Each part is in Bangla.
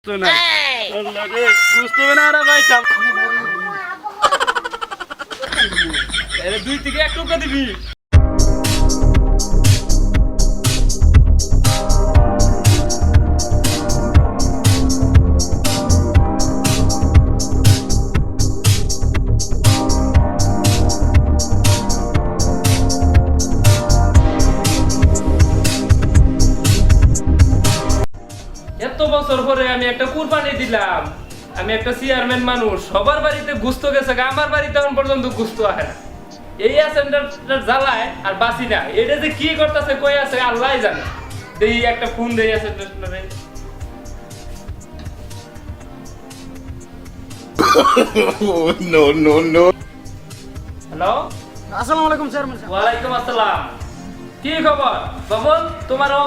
দুই থেকে এক টুকরা দিবি। পরে আমি একটা কুরবানি দিলাম। আমি একটা চেয়ারম্যান মানুষ। সবার বাড়িতে গুস্ত গেছে আমার বাড়িতে এখন পর্যন্ত গুস্ত আসে না। এই অ্যাসেন্ডার জ্বালায় আর বাসি না। এটা যে কি করতেছে কই আছে আল্লাহ জানে। দেই একটা ফোন দেই. হ্যালো আসসালামু আলাইকুম চেয়ারম্যান আসসালাম। কি খবর? বাবন তোমারও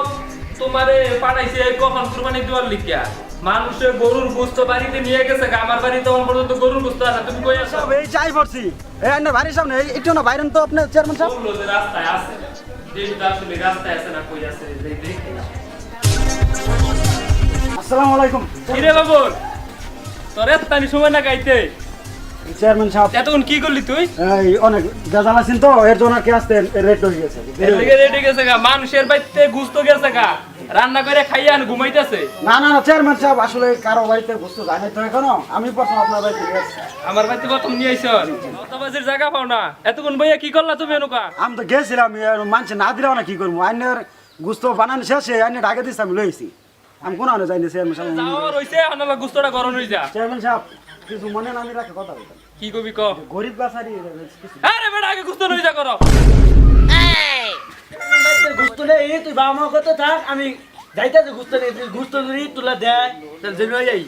তোমারে পাঠাইছে কখন কুরবানি দেওয়ার লিখিয়া? মানুষের গরুর গোস্ত বাড়িতে নিয়ে গেছে আমার বাড়িতে এখন পর্যন্ত গরুর গোস্ত আসে তুমি কই আছো? সাহেব এই চাই পড়ছি। এই আন্না বাড়ির সামনে একটু না বাইরেন তো আপনি চেয়ারম্যান সাহেব। বলল যে রাস্তায় আছে। দেবীটা আসলে রাস্তায় আছে না কই আছে আসসালামু আলাইকুম। কিরে বাবুর তোর এত্তানি সময় না গাইতে চেয়ারম্যান সাহেব এতক্ষণ কি করলি তুই? এই অনেক বেজাল আছেন তো এর জন্য আর কি আসতে রেট হয়ে গেছে। লিগে রেডি গেছে গা মানুষের বাড়িতে গুস্ত গেছে গা। রান্না করে খাইয়া আন ঘুমাইতেছে। না না না চেয়ারম্যান সাহেব আসলে কারও বাড়িতে বুঝতে জানাই তো এখনও। আমি প্রথম আপনার বাড়িতে আমার বাড়িতে প্রথম নিয়ে আইছ। বাজির জায়গা পাও না। এতক্ষণ ভাইয়া কি করলা তুমি এনুকা আমি তো গেছিলাম মানছে না দিলেও না কি করব। আইনের গুস্ত বানানো শেষে আইনের আগে দিচ্ছে আমি লইছি আমি কোনো আনে যাইনি চেয়ারম্যান সাহেব গুস্তটা গরম হয়ে যা। চেয়ারম্যান সাহেব কিছু মনে না রাখে কথা বলতাম। কি কবি ক গরিব বাসারি আরে বেটা আগে গুস্ত যা করো। গুস্ত নেই তুই বাবা মা কত থাক আমি যাইতেছি গুস্ত নেই গুস্ত যদি তুলা দেয় তাহলে জন্য যাই।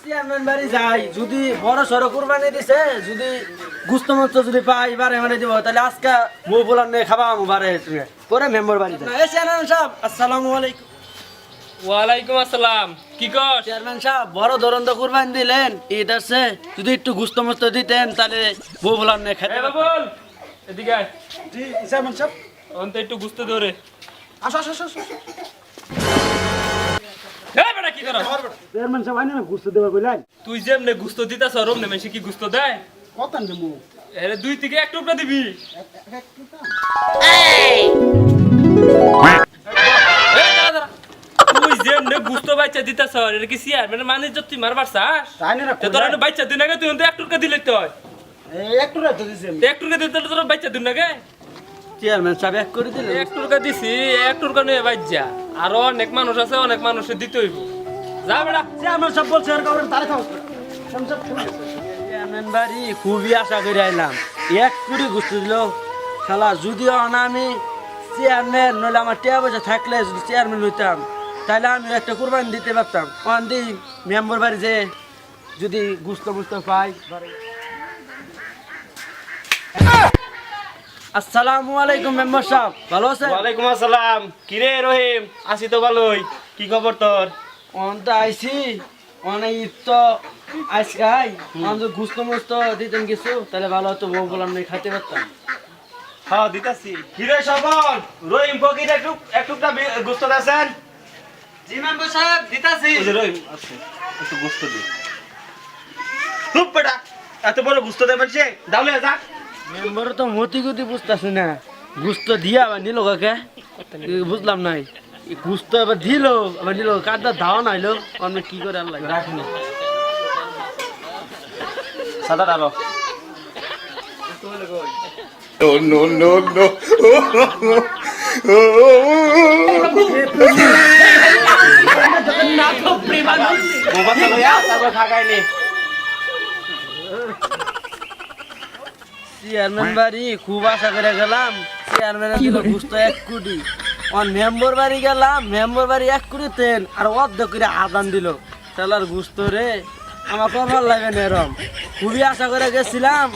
চেয়ারম্যান বাড়ি যাই যদি বড় সড়ো কুরবানি দিছে যদি গুস্ত মস্ত যদি পাই বারে মানে দিব তাহলে আজকে বউ বলার নিয়ে খাবা আমু বারে পরে মেম্বার বাড়ি যাই। এই চেয়ারম্যান সাহেব আসসালামু আলাইকুম। ওয়ালাইকুম আসসালাম। কি কর? চেয়ারম্যান সাহেব বড় ধরন তো কুরবানি দিলেন ঈদ আছে যদি একটু গুস্ত মস্ত দিতেন তাহলে বউ বলার এ খেতে বাবুল এদিকে আয়। জি চেয়ারম্যান সাহেব। অন্ত একটু গুস্ত ধরে। আসো আসো আসো আসো কি করো? চেয়ারম্যান সাহেব আইনে না গুস্ত দেওয়া কইলাই তুই যেমনে গুস্ত দিতাছ রমনে মেশে কি গুস্ত দেয়? কত নেব এরে দুই থেকে এক টুকরা দিবি। যেমনে গুস্ত বাচ্চা দিতাছ এটা কি সিয়ার মানে মানে তুই মারবার চাস তে তোর একটা বাচ্চা দিন আগে তুই এক টুকরা দিলে তো হয়। দিছি এক টুকরা দিতে তোর বাচ্চা দিন আগে। চেয়ারম্যান সাহেব এক করে দিলেন। এক টুকরা দিছি এক টুকরা নিয়ে বাচ্চা। আরও অনেক মানুষ আছে অনেক মানুষের দিতে হইব। যা বেড়া চেয়ারম্যান সাহেব বলছে আর কাউরে তারে খাও। চেয়ারম্যান বাড়ি খুবই আশা করে আইলাম। এক কুড়ি গুছতে দিল। শালা যদিও না আমি চেয়ারম্যান নইলে আমার টিয়া পয়সা থাকলে যদি চেয়ারম্যান হইতাম। তাহলে আমি একটা কোরবানি দিতে পারতাম। ওখান দি মেম্বার বাড়ি যে যদি গুস্ত মুস্ত পাই আসসালামু আলাইকুম মেম্বার সাহেব ভালো আছেন? ওয়ালাইকুম আসসালাম। কিরে রহিম? আছি তো ভালোই। কি খবর তোর? অন তো আইসি অনেক ঈদ তো আজকাই অন তো গুস্ত মুস্ত দিতেন কিছু তাহলে ভালো হতো বউ বললাম না খাইতে পারতাম। হ্যাঁ দিতাছি। কিরে সবল? রহিম ফকির একটু একটুটা গুস্ত দেন জি মেম্বার সাহেব দিতাছি ওই যে রহিম আছে একটু গুস্ত দি খুব বেটা এত বড় গুস্ত দেবেন সে দাউলে যাক মেম্বার তো মতি গতি বুঝতেছি না গুস্ত দিয়া আবার নিল কাকে বুঝলাম নাই গুস্ত এবার দিল আবার নিল কাঠটা ধাওয়া নাইলো আমি কি করে আল্লাহ রাখিনি সাদা ডালো No, no, no, no. Mobile চালো তারপর খাগাই চেয়ারম্যান বাড়ি খুব আশা করে গেলাম। চেয়ারম্যানের দিল গুস্ত এক কোটি। অন মেম্বার বাড়ি গেলাম মেম্বার বাড়ি এক কোটি তেন আর অর্ধেক করে আদান দিল। তেলার গুস্ত রে আমার তো ভালো লাগে না এরম। খুবই আশা করে গেছিলাম।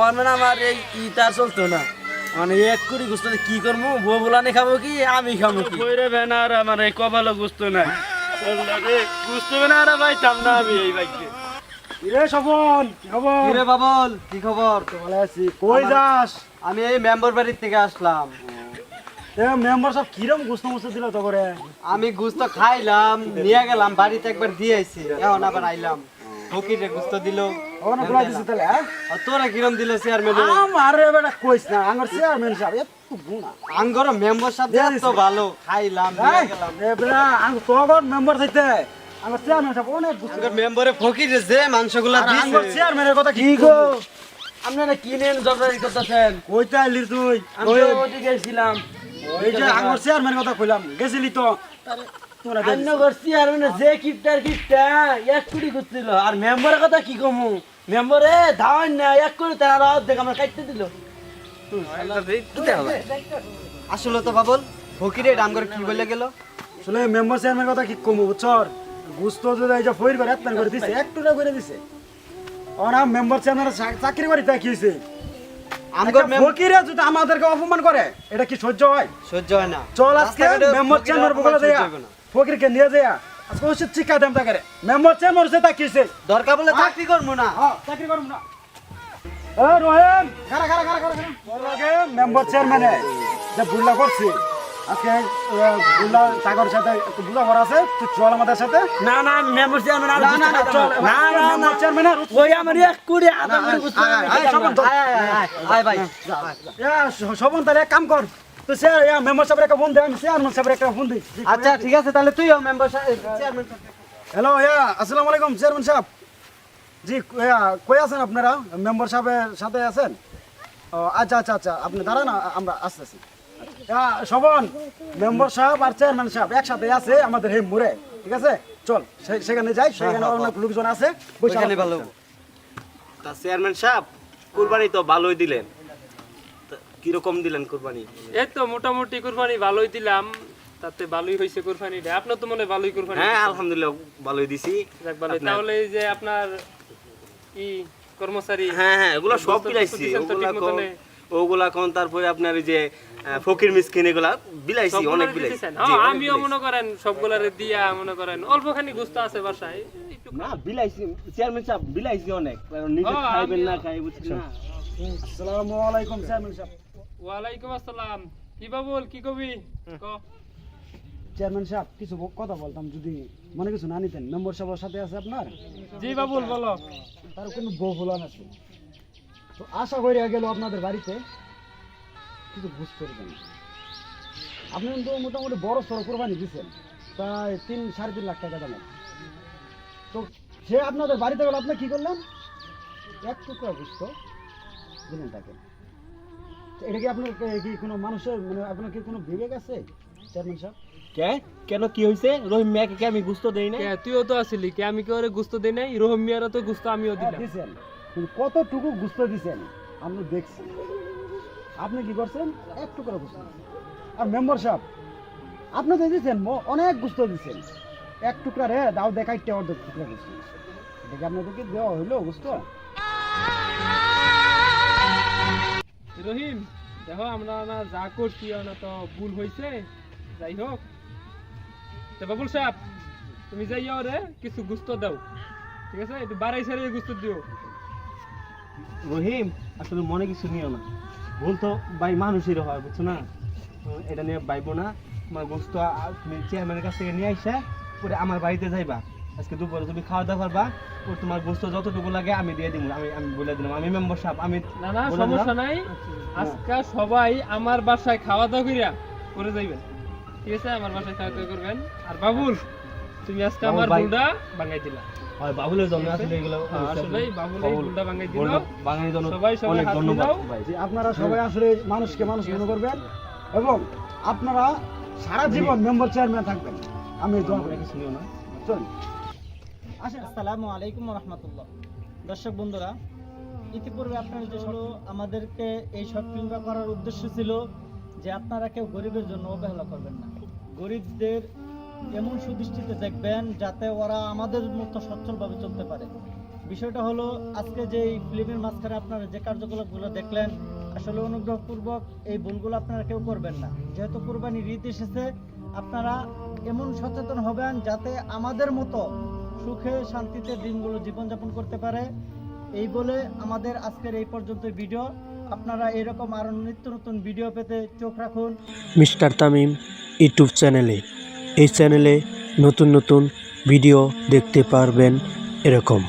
ওর মানে আমার এই ই তার চলতো না। মানে এক কোটি গুস্ত কি করব বউ বলানি খাব কি আমি খাব কি? আমার এই কপালে গুস্ত নাই না আমি এই বাইকে কিরে স্বপন কি খবর? কিরে বাবল কি খবর? ভালো আছি। কই যাস? আমি এই মেম্বার বাড়ির থেকে আসলাম। মেম্বার সব কিরম গুস্ত মুস্ত দিল তো করে? আমি গুস্ত খাইলাম নিয়ে গেলাম বাড়িতে একবার দিয়ে আইছি এখন আবার আইলাম। ফকিরে গুস্ত দিল। ওখানে বলা দিছে তাহলে আর তোরা কিরম দিল চেয়ারম্যান আমার বেটা কইস না আমার চেয়ারম্যান সাহেব আঙ্গর মেম্বার এত ভালো। খাইলাম নিয়ে গেলাম। মেম্বার থাকতে আমার চেয়ারম্যান সাহেব অনেক আঙ্গর মেম্বারে ফকিরে যে দিছে। চেয়ারম্যানের কথা কি কি গো? আপনারা কিনেন জবরানি করতেছেন? কইতে আইলি তুই। আমি ওদিকে গেছিলাম। এই যে আমার চেয়ারম্যানের কথা কইলাম গেছিলি তো? তোরা দেখিস। আন্নগর যে কিপটার কিপটা এক কোটি করছিল আর মেম্বারের কথা কি কমু? মেম্বারে ধাওয়ান না এক কোটি তার অর্ধেক আমরা কাটতে দিল। আসলে তো বাবল ফকিরে দাম করে কি বলে গেল? আসলে মেম্বার চেয়ারম্যানের কথা কি কমু গুস্ত যদি এই যে ফইর করে এতন করে দিছে এক টুকরা করে দিছে। ওরা মেম্বার চেয়ারম্যানের চাকরি বাড়ি তাই কি হইছে? আমগর ফকিরে যদি আমাদেরকে অপমান করে এটা কি সহ্য হয়? সহ্য হয় না। চল আজকে রাস্তাঘাটে মেম্বার ফকিরের চেয়ারম্যান অপমান বলে সহ্য দেয়া হবে না। ফকিরকে নিয়ে দেয়া। আজকে উচিত শিক্ষা দেন তাকে। মেম্বার চেয়ারম্যান হচ্ছে তা কিছে দরকার বলে চাকরি করব না। হ্যাঁ চাকরি না। মেম্বার চেয়ারম্যানে যে বুল্লা করছি। আজকে বুল্লা সাগর সাথে একটু বুঝা করা আছে তুই চল আমাদের সাথে। না না মেম্বার চেয়ারম্যান আর না না না চল না না না। মেম্বার চেয়ারম্যানের ওই আমার এক কোটি আধা কোটি বুঝতে আয়, আয়, আয়, আয় ভাই। সবন তাহলে এক কাম কর। তুই সে মেম্বার সাহেবের একটা ফোন দে আমি চেয়ারম্যান সাহেবের একটা ফোন দিই আচ্ছা ঠিক আছে তাহলে তুইও মেম্বার চেয়ারম্যান হ্যালো ইয়া আসসালামু আলাইকুম চেয়ারম্যান সাহেব। জি কই আছেন আপনারা? মেম্বার সাহেবের সাথে আছেন? ও আচ্ছা আচ্ছা আচ্ছা আপনি দাঁড়ান আমরা আসতেছি। ইয়া, শোভন মেম্বার সাহেব আর চেয়ারম্যান সাহেব একসাথে আছে আমাদের এই মোড়ে ঠিক আছে? চল সেখানে যাই সেখানে অনেক লোকজন আছে বসে ভালো। তা চেয়ারম্যান সাহেব কুরবানি তো ভালোই দিলেন। কীরকম দিলেন কুরবানি? এই তো মোটামুটি কুরবানি ভালোই দিলাম তাতে ভালোই হয়েছে কুরবানিটা। আপনার তো মনে হয় ভালোই কুরবানি হ্যাঁ আলহামদুলিল্লাহ ভালোই দিছি। যাক ভালোই। তাহলে এই যে আপনার কি কর্মচারী? হ্যাঁ হ্যাঁ ওগুলা সব বিলাইছি। ওগুলা কোন তারপরে আপনার যে ফকির মিসকিন এগুলা বিলাইছি অনেক বিলাইছি হ্যাঁ, আমিও মনে করেন সবগুলারে দিয়া মনে করেন। অল্পখানি গুস্ত আছে বাসায় না বিলাইছি চেয়ারম্যান সাহেব বিলাইছি অনেক। কারণ নিজে হ্যাঁ, খাইবেন না খাই বুঝছেন না। আসসালামু আলাইকুম চেয়ারম্যান সাহেব। ওয়ালাইকুম আসসালাম। কি বাবুল কি কবি? ক। চেয়ারম্যান সাহেব কিছু কথা বলতাম যদি মনে কিছু না নিতেন। মেম্বার সাহেবের সাথে আছে আপনার? জি বাবুল বলো। তার কোনো বউ ফুলান আছে। তো আশা করে গেল আপনাদের বাড়িতে কিছু বুঝ করবেন আপনি কিন্তু মোটামুটি বড় সড়ো কোরবানি দিচ্ছেন প্রায় তিন, সাড়ে তিন লাখ টাকা দামের। তো সে আপনাদের বাড়িতে গেল, আপনি কী করলেন? এক টুকরা বুঝতো দিলেন তাকে। তো এটা কি আপনার কি কোনো মানুষের মানে আপনার কি কোনো বিবেক আছে চেয়ারম্যান সাহেব? কে? কেন কি হইছে? রহিম মিয়াকে কি আমি গুস্ত দেই না তুইও তো আসিলি কে আমি কি ওরে গুস্ত দেই নাই? রোহম মিয়ারা তো গুস্ত আমিও হ্যাঁ, দিলাম। দিছেন। কতটুকু গুস্ত দিছেন আমি দেখছি। আপনি কি করছেন? একটু করে গুস্ত আর মেম্বার সাহেব আপনি তো দিচ্ছেন অনেক গুস্ত দিচ্ছেন এক টুকরা রে দাও দেখাইতে অর্ধেক টুকরা গুস্ত। এটা কি আপনাদেরকে দেওয়া হইল গুস্ত? রহিম, দেখো আমরা না যা করছি না তো ভুল হয়েছে যাই হোক তো বাবুল সাহেব, তুমি যাইও রে, কিছু গুস্ত দাও। ঠিক আছে? একটু বাড়াই সারিয়ে গুস্ত দিও। রহিম, আসলে মনে কিছু নিও না। ভুল তো ভাই মানুষেরও হয়, বুঝছ না? এটা নিয়ে বাইবো না। তোমার গোস্ত তুমি চেয়ারম্যানের কাছ থেকে নিয়ে আইসা, পরে আমার বাড়িতে যাইবা। আজকে দুপুরে তুমি খাওয়া দাওয়া করবা ও তোমার গোস্ত যতটুকু লাগে আমি দিয়ে দিব আমি আমি বলে দিলাম আমি মেম্বার সাহেব আমি না না সমস্যা নাই। আজকে সবাই আমার বাসায় খাওয়া দাওয়া করিয়া করে যাইবেন। ঠিক আছে আমার বাসায় খাওয়া দাওয়া করবেন। আর বাবুল তুমি আজকে আমার ভুলটা ভাঙাই দিলা। হয় বাবুলের জন্য আসলে এগুলো হ্যাঁ, আসলেই বাবুল এই ভুলটা ভাঙাই দিল। বাঙালির জন্য সবাই সবাই ধন্যবাদ আপনারা সবাই আসলে মানুষকে মানুষ মনে করবেন এবং আপনারা সারা জীবন মেম্বার চেয়ারম্যান থাকবেন। আমি দোয়া করি মনে কিছু নিও না? চলুন আসসালামু আলাইকুম রহমতুল্লাহ। দর্শক বন্ধুরা, ইতিপূর্বে আপনারা যে হলো আমাদেরকে এই শর্ট ফিল্মটা করার উদ্দেশ্য ছিল যে আপনারা কেউ গরিবের জন্য অবহেলা করবেন না। গরিবদের এমন সুদৃষ্টিতে দেখবেন যাতে ওরা আমাদের মতো সচ্ছলভাবে চলতে পারে। বিষয়টা হলো, আজকে যে এই ফিল্মের মাঝখানে আপনারা যে কার্যকলাপগুলো দেখলেন, আসলে অনুগ্রহপূর্বক এই ভুলগুলো আপনারা কেউ করবেন না। যেহেতু কোরবানির ঈদ এসেছে, আপনারা এমন সচেতন হবেন যাতে আমাদের মতো সুখে শান্তিতে দিনগুলো জীবনযাপন করতে পারে। এই বলে আমাদের আজকের এই পর্যন্ত ভিডিও। আপনারা এরকম আরও নিত্য নতুন ভিডিও পেতে চোখ রাখুন। মিস্টার তামিম ইউটিউব চ্যানেলে। এই চ্যানেলে নতুন নতুন ভিডিও দেখতে পারবেন এরকম।